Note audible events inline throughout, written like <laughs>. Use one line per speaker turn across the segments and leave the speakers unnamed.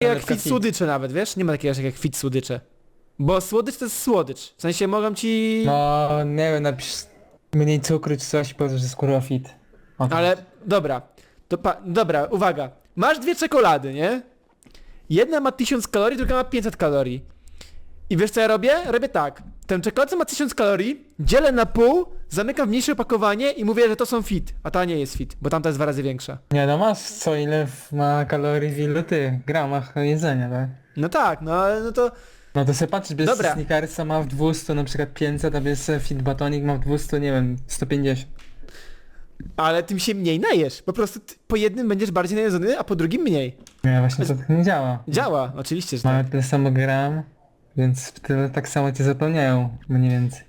jak fit słodycze nawet, wiesz? Nie ma takiego czegoś jak fit słodycze. Bo słodycz to jest słodycz. W sensie mogą ci...
No, nie wiem, napisz mniej cukru czy coś i powiesz, że jest kurwa fit. O
Ale dobra. To pa... Dobra, uwaga. Masz dwie czekolady, nie? Jedna ma 1000 kalorii, druga ma 500 kalorii. I wiesz co ja robię? Robię tak. Ten czekolad co ma 1000 kalorii, dzielę na pół, zamykam w mniejsze opakowanie i mówię, że to są fit. A ta nie jest fit, bo tamta jest dwa razy większa.
Nie no, masz co ile w- ma kalorii w ilu ty gramach jedzenia, tak?
No tak, no ale no to...
No to sobie patrz, bierz
Dobra.
Snickersa ma w 200 na przykład 500, a bierz sobie Fit Batonik ma w 200, nie wiem, 150.
Ale tym się mniej najesz. Po prostu ty po jednym będziesz bardziej najedzony, a po drugim mniej.
Nie, właśnie to tak nie działa.
Działa, oczywiście, że tak.
Mamy tyle samo gram, więc tyle tak samo cię zapełniają, mniej więcej.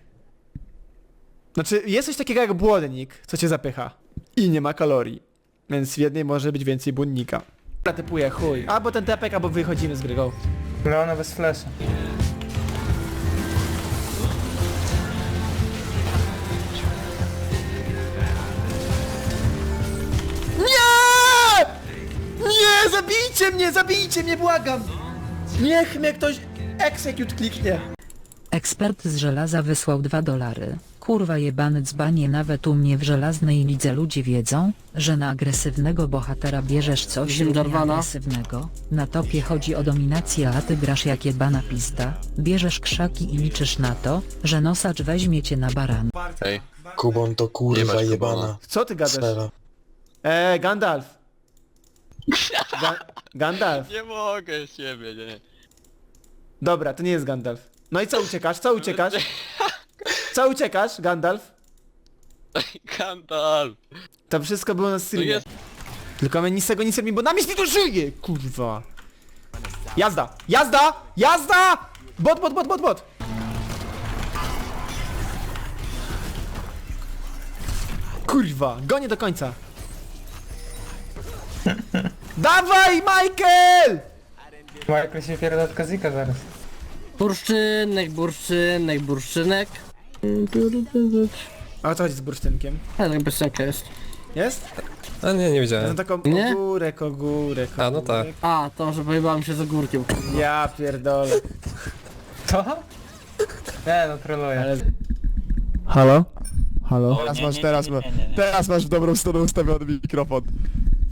Znaczy, jest coś takiego jak błonnik, co cię zapycha. I nie ma kalorii. Więc w jednej może być więcej błonnika. Dobra, typuję, chuj. Albo ten tepek, albo wychodzimy z gry, go.
Leona bez flasha.
Nie! Nie! Zabijcie mnie! Zabijcie mnie, błagam! Niech mnie ktoś execute kliknie.
Ekspert z żelaza wysłał 2 dolary. Kurwa jebany dzbanie nawet u mnie w żelaznej lidze ludzie wiedzą, że na agresywnego bohatera bierzesz coś agresywnego. Na topie chodzi o dominację a ty grasz jak jebana pista. Bierzesz krzaki i liczysz na to, że nosacz weźmie cię na baran.
Ej,
Kubon to kurwa
Jebać
jebana.
Co ty gadasz?
Sfera.
Eee, Gandalf. Ga Gandalf.
nie mogę siebie, nie.
Dobra, to nie jest Gandalf. No i co uciekasz? Co uciekasz? <laughs> Co uciekasz, Gandalf? <laughs>
Gandalf.
To wszystko było na streamie.
jest...
Tylko my nic z tego nie zrobimy, bo na myśli to żyje! Kurwa. Jazda! Jazda! Jazda! Bot, bot, bot, bot, bot! Kurwa, gonię do końca. <laughs> Dawaj, Michael!
Michael się pierdol od Kazika zaraz.
Bursztynek, bursztynek, bursztynek.
A o co chodzi z bursztynkiem?
Ale tak piosenka jest.
Jest?
A nie, nie
Ja
widziałem.
taką
Nie?
ogórek, ogórek,
A, no tak.
ogórek.
A, to, że pojebałem się z ogórkiem.
Ja pierdolę.
Co? Nie no, troluję.
Ale... Halo? Halo?
Teraz masz, teraz, ma, teraz masz w dobrą stronę ustawiony mikrofon.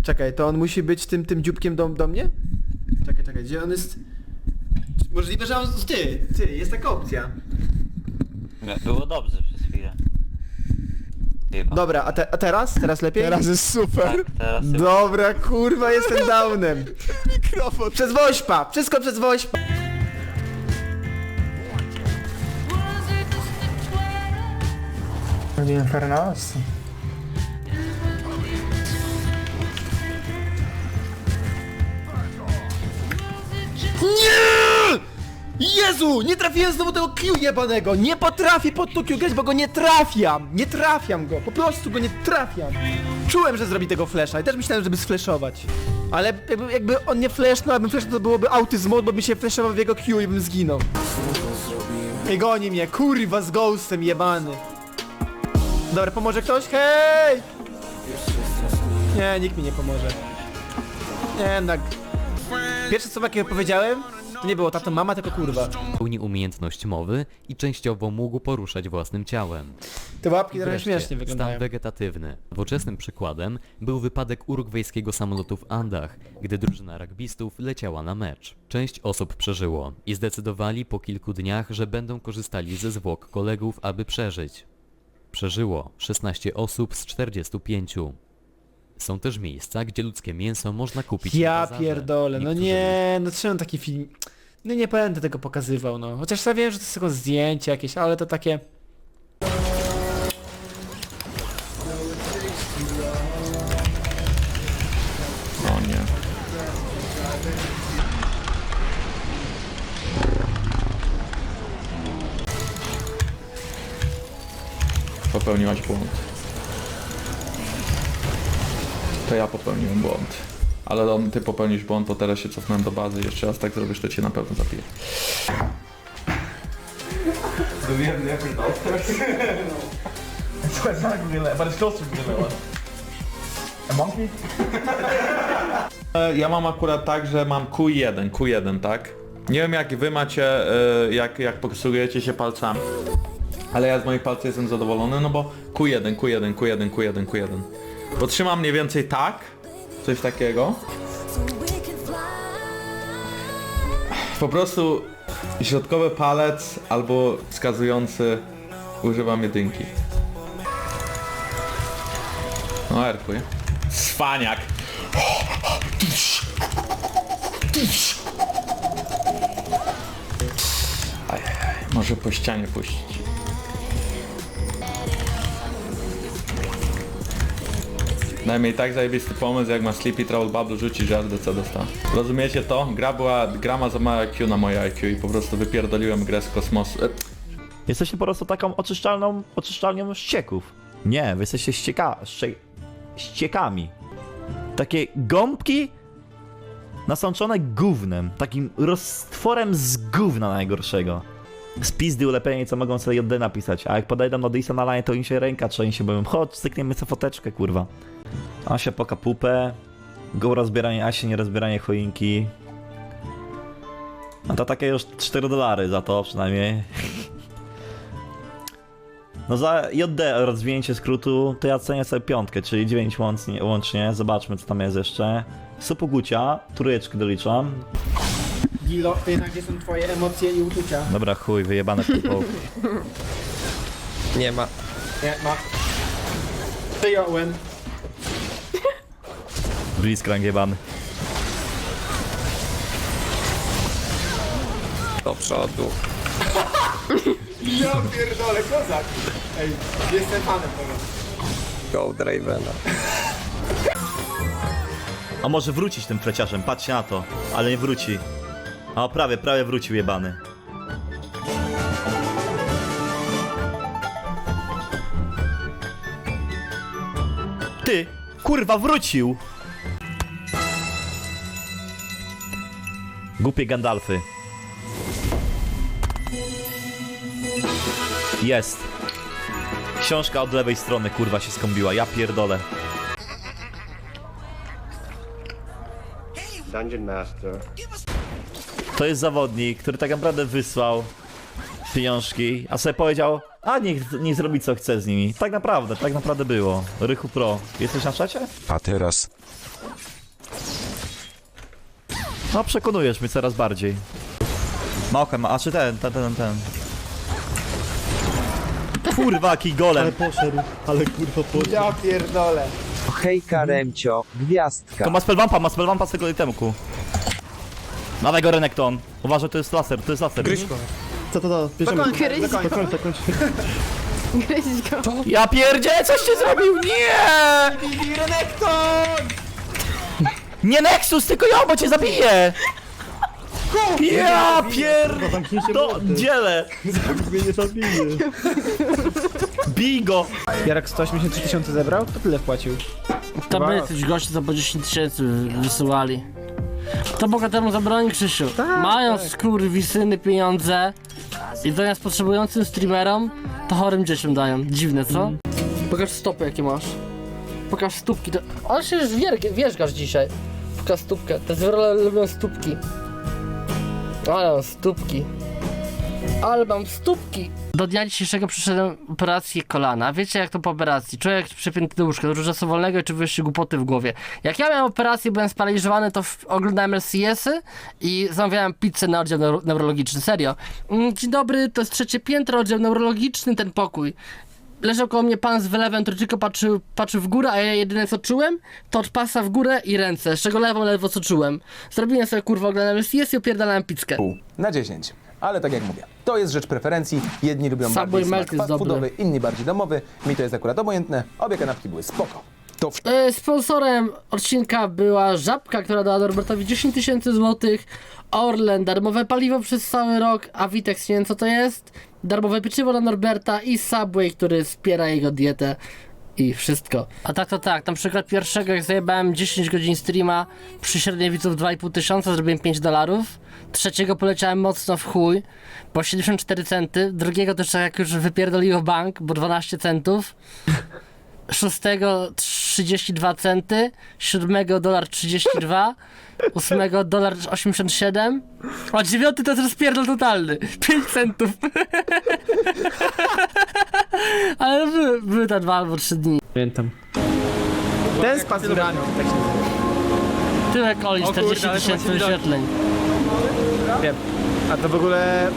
Czekaj, to on musi być tym, tym dzióbkiem do, do mnie? Czekaj, czekaj, gdzie on jest? Możliwe, że on... Ty, ty, jest taka opcja.
Było dobrze przez chwilę. Chyba.
Dobra, a, te, a teraz? Teraz lepiej?
Teraz jest super.
Tak, teraz.
Dobra, kurwa, jestem downem. <laughs>
Mikrofon.
Przez woźpa! Wszystko przez woźpa!
Będzie Infernaos?
Jezu! Nie trafiłem znowu tego Q jebanego! Nie potrafię pod to Q grać, bo go nie trafiam! Nie trafiam go! Po prostu go nie trafiam! Czułem, że zrobi tego flasha i też myślałem, żeby sflashować. Ale jakby, jakby on nie flashnął, abym flashnął, to byłoby autyzm bo by się flashował w jego Q i bym zginął. I goni mnie, kurwa z ghostem jebany. Dobra, pomoże ktoś? Hej! Nie, nikt mi nie pomoże. Nie, jednak... Pierwsze słowa, jakie powiedziałem, to nie było tato mama, tylko kurwa.
pełni umiejętność mowy i częściowo mógł poruszać własnym ciałem.
Te łapki trochę
Wreszcie,
śmiesznie wyglądają.
Stan wegetatywny. Nowoczesnym przykładem był wypadek urugwajskiego samolotu w Andach, gdy drużyna rugbystów leciała na mecz. Część osób przeżyło i zdecydowali po kilku dniach, że będą korzystali ze zwłok kolegów, aby przeżyć. Przeżyło 16 osób z 45. Są też miejsca, gdzie ludzkie mięso można kupić na
Ja
bazarze.
pierdolę, no
Niektórzy
nie, no czemu taki film... No nie będę tego pokazywał, no. Chociaż ja wiem, że to jest tylko zdjęcie jakieś, ale to takie...
O nie. Popełniłaś błąd. To ja popełniłem błąd. Ale on, ty popełnisz błąd, to teraz się cofnę do bazy. Jeszcze raz tak zrobisz, to cię na pewno zabiję.
A monkey?
E, Ja mam akurat tak, że mam Q1, Q1, tak? Nie wiem jak wy macie, e, jak, jak posługujecie się palcami. Ale ja z moich palców jestem zadowolony, no bo Q1, Q1, Q1, Q1, Q1. Bo trzymam mniej więcej tak, coś takiego. Po prostu środkowy palec albo wskazujący używam jedynki. No erkuj. Cwaniak. Ajajaj, może po ścianie puścić. Najmniej tak zajebisty pomysł, jak ma Sleepy Troll Bubble rzucić, aż DC dostał. Rozumiecie to? Gra była, gra ma za małe IQ na moje IQ i po prostu wypierdoliłem grę z kosmosu. E,
Jesteście po prostu taką oczyszczalną, oczyszczalnią ścieków. Nie, wy jesteście ścieka, ście, ściekami. Takie gąbki nasączone gównem. Takim roztworem z gówna najgorszego. Z pizdy ulepienie, co mogą sobie JD napisać. A jak podejdą do Disa na line, to im się ręka trzęsie, bo chodź, stykniemy sobie foteczkę, kurwa. Asia poka pupę. Go rozbieranie Asi, nie rozbieranie choinki. No to takie już 4 dolary za to przynajmniej. No za JD rozwinięcie skrótu to ja cenię sobie piątkę, czyli 9 łącznie. Zobaczmy co tam jest jeszcze. Supogucia, trójeczkę doliczam.
Gilo, to jednak gdzie są twoje emocje i uczucia?
Dobra chuj, wyjebane typo. <laughs>
Nie ma. Nie ma. Wyjąłem.
Blitzcrank jebany.
Do przodu.
Ja pierdolę, kozak. Ej, jestem fanem tego.
Go Dravena.
A może wrócić tym fleciarzem, patrzcie na to. Ale nie wróci. A prawie, prawie wrócił jebany. Ty, kurwa wrócił! Głupie Gandalfy. Jest. Książka od lewej strony kurwa się skąbiła, ja pierdolę.
Dungeon Master.
To jest zawodnik, który tak naprawdę wysłał pieniążki, a sobie powiedział, a niech, niech zrobi co chce z nimi. Tak naprawdę, tak naprawdę było. Rychu Pro, jesteś na czacie?
A teraz
No przekonujesz mnie coraz bardziej. Małchem, a czy ten, ten, ten, ten. Kurwa, jaki golem.
Ja pierdolę.
Hejka Remcio, gwiazdka.
To ma spellbumpa, ma spellbumpa z tego itemku. Dawaj go Renekton. Uważaj, to jest laser, to jest laser.
Co to to? Bierzemy.
Gryź
Do końca, do końca.
Gryź go. <laughs>
Ja pierdzie, coś ty zrobił, nie!
Bibi Renekton!
Nie Nexus, tylko ja, bo cię zabiję! Ja pier... Do, dzielę!
Mnie nie zabije.
Bij go!
Jarek 183 tysiące zebrał? To tyle wpłacił.
To
Wow.
by jacyś goście za po 10 tysięcy wysyłali. To bogatemu zabroni Krzysiu. Mają skurwysyny pieniądze i zamiast potrzebującym streamerom, to chorym dzieciom dają. Dziwne, co? Pokaż stopy jakie masz. Pokaż stópki. To... Ale się już wier- wierzgasz dzisiaj. Pokaż stópkę. Te zwierzę lubią stópki. Ale stópki. Ale mam stópki. Do dnia dzisiejszego przyszedłem operację kolana. Wiecie jak to po operacji? Człowiek przypięty do łóżka, dużo czasu wolnego i czy się głupoty w głowie. Jak ja miałem operację, byłem sparaliżowany, to w, oglądałem LCS-y i zamawiałem pizzę na oddział neuro neurologiczny. Serio. Mm, Dzień dobry, to jest trzecie piętro, oddział neurologiczny, ten pokój. Leżał koło mnie pan z wylewem, który tylko patrzył, patrzył w górę, a ja jedyne co czułem, to od pasa w górę i ręce, z czego lewą ledwo co czułem. Zrobiłem sobie kurwa oglądałem LCS i opierdalałem pizzkę.
Na 10. Ale tak jak mówię, to jest rzecz preferencji. Jedni lubią
Subway
bardziej smak
jest
fast
dobry.
foodowy, inni bardziej domowy. Mi to jest akurat obojętne. Obie kanapki były spoko. To w...
E, Sponsorem odcinka była Żabka, która dała Norbertowi 10 tysięcy złotych, Orlen, darmowe paliwo przez cały rok, a Witex nie wiem co to jest, darmowe pieczywo dla Norberta i Subway, który wspiera jego dietę i wszystko. A tak to tak, na przykład pierwszego jak zajebałem 10 godzin streama przy średniej widzów 2,5 tysiąca, zrobiłem 5 dolarów, trzeciego poleciałem mocno w chuj, bo 74 centy, drugiego też tak jak już wypierdoliło bank, bo 12 centów, szóstego 32 centy, siódmego dolar 32, ósmego dolar 87, a dziewiąty to jest rozpierdol totalny, 5 centów. <laughs> Ale były, były te dwa albo trzy dni.
Pamiętam. Ten z pazurami.
Tyłek Oli, 40 tysięcy wyświetleń.
Wiem. A to w ogóle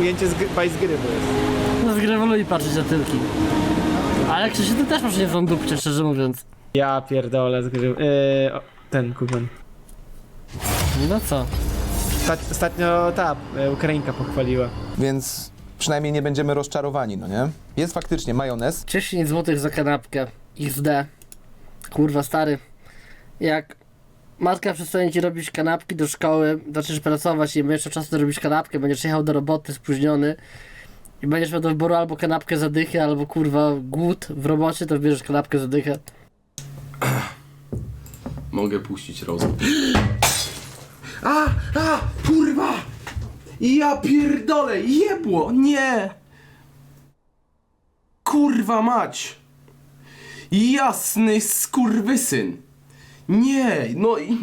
ujęcie z, gry- baj z gry bo jest.
No zgrewoluj patrzeć na tyłki. Ale Krzysiu, ty też masz nie w dupcie, szczerze mówiąc.
Ja pierdolę z gry. Yy, o, ten kupion.
No co?
Ostat- Ostatnio ta e, Ukrainka pochwaliła.
Więc przynajmniej nie będziemy rozczarowani, no nie? Jest faktycznie majonez.
10 zł za kanapkę. XD. Kurwa stary. Jak matka przestanie ci robić kanapki do szkoły, zaczniesz pracować i miał czasu robić kanapkę, będziesz jechał do roboty spóźniony i będziesz miał do wyboru albo kanapkę za dychę, albo kurwa głód w robocie, to bierzesz kanapkę za dychę. <clears throat>
Mogę puścić rozum. <gasps> A! A! Kurwa! Ja pierdolę! Jebło! Nie! Kurwa mać! Jasny skurwysyn! Nie! No i...